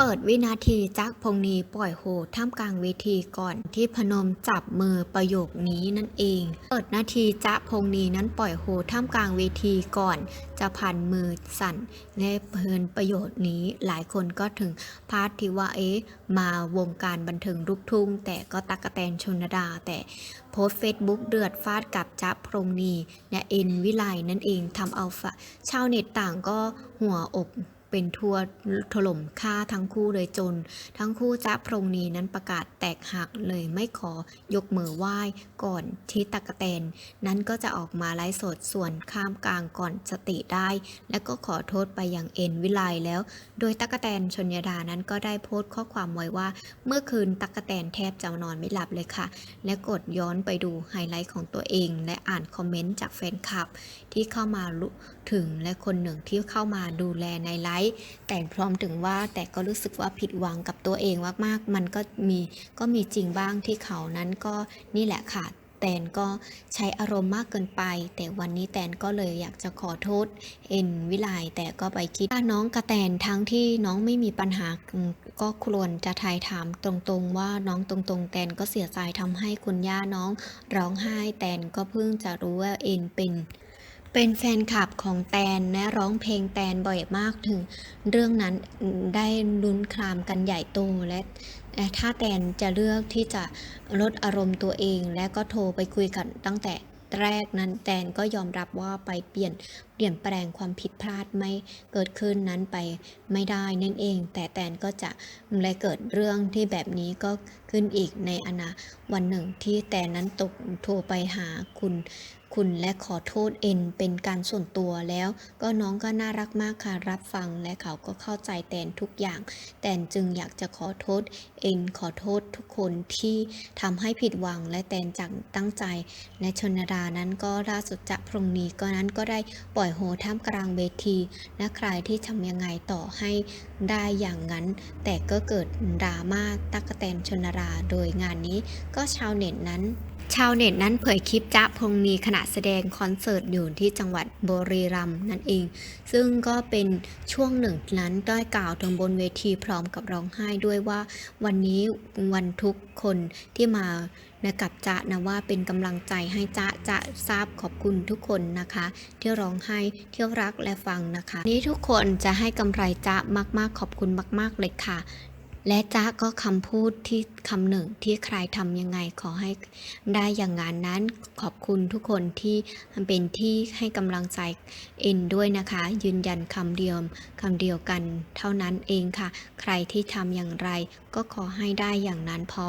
เปิดวินาทีจักพงนีปล่อยโฮท่ามกลางเวทีก่อนที่พนมจับมือประโยคนี้นั่นเอง เปิดนาทีจ๊ะพงนีนั้นปล่อยโฮท่ามกลางเวทีก่อน จะพันมือสั่นและเพลินประโยชน์นี้หลายคนก็ถึงพาดที่ว่าเอ๊ะมาวงการบันเทิงลูกทุ่ง แต่ก็ตักกะแตนชนดา แต่โพสเฟซบุ๊กเดือดฟาดกับจ๊ะพงนีและเอ็นวิไลนั่นเองทำเอาชาวเน็ตต่างก็หัวอก เป็นทัวร์ถล่มฆ่าทั้งคู่เลยจน ทั้งคู่จ๊ะพรงนีนั้นประกาศแตกหักเลยไม่ขอยกมือไหว้ก่อนที่ตะกะแตน นั้นก็จะออกมาไลฟ์สดส่วนข้ามกลางก่อนสติได้ และก็ขอโทษไปยังเอ็นวิไลแล้ว โดยตะกะแตนชนยดานั้นก็ได้โพสต์ข้อความไว้ว่า เมื่อคืนตะกะแตนแทบจะนอนไม่หลับเลยค่ะ และกดย้อนไปดูไฮไลท์ของตัวเอง และอ่านคอมเมนต์จากแฟนคลับ ที่เข้ามาถึงและคนหนึ่งที่เข้ามาดูแลในไลฟ์แต่พร้อมถึงว่าแต่ก็รู้สึกว่าผิดหวังกับตัวเองมากๆ มันก็มีก็มีจริงบ้างที่เขานั้นก็นี่แหละค่ะแตนก็ใช้อารมณ์มากเกินไป แต่วันนี้แตนก็เลยอยากจะขอโทษ เอ็นวิไลแต่ก็ไปคิดว่าน้องกระแตนทั้งที่น้องไม่มีปัญหาก็ควรจะทายถามตรงๆ ว่าน้องตรงๆ แตนก็เสียใจทำให้คุณย่าน้อง ร้องไห้แตนก็เพิ่งจะรู้ว่าเอ็นเป็น เป็นแฟนคลับของแตนและร้องเพลงแตนบ่อยมากถึง เรื่องนั้นได้ลุ้นคลามกันใหญ่โตและถ้าแตนจะเลือกที่จะลดอารมณ์ตัวเอง และก็โทรไปคุยกันตั้งแต่แรกนั้นแตนก็ยอมรับว่าไปเปลี่ยนเปลี่ยนแปลงความผิดพลาดไม่เกิดขึ้นนั้นไปไม่ได้นั่นเอง แต่แตนก็จะและเกิดเรื่องที่แบบนี้ก็ขึ้นอีกในอนาวันหนึ่งที่แตนนั้นตกโทรไปหาคุณคุณและขอโทษเอ็นเป็นการส่วนตัวแล้ว ก็น้องก็น่ารักมากค่ะรับฟังและเขาก็เข้าใจแตนทุกอย่าง แตนจึงอยากจะขอโทษเอ็นขอโทษทุกคนที่ทำให้ผิดหวังและแตนจังตั้งใจ และชนดานั้นก็ล่าสุดจะพรุ่งนี้ก็นั้นก็ได้ปล่อยโฮท่ามกลางเวทีและใครที่ทำยังไงต่อให้ได้อย่างนั้น แต่ก็เกิดดราม่าตักแตนชนดาโดยงานนี้ก็ชาวเน็ตนั้น ชาวเน็ตนั้นเผยคลิปจ๊ะพงนีขณะแสดงคอนเสิร์ตอยู่ที่จังหวัดบุรีรัมย์นั่นเอง ซึ่งก็เป็นช่วงหนึ่งนั้นได้กล่าวถึงบนเวทีพร้อมกับร้องไห้ด้วยว่า วันนี้วันทุกคนที่มานะกับจ๊ะนะว่าเป็นกำลังใจให้จ๊ะจะทราบขอบคุณทุกคนนะคะ ที่ร้องไห้ที่รักและฟังนะคะ นี้ทุกคนจะให้กำไรจ๊ะมากๆขอบคุณมาก ๆเลยค่ะ และจ๊ะก็คำพูดที่คำหนึ่งที่ใครทำยังไงขอให้ได้อย่างงานนั้นขอบคุณทุกคนที่เป็นที่ให้กำลังใจเอ็นด้วยนะคะ ยืนยันคำเดียวคำเดียวกัน เท่านั้นเองค่ะ ใครที่ทำอย่างไร ก็ขอให้ได้อย่างนั้นพอ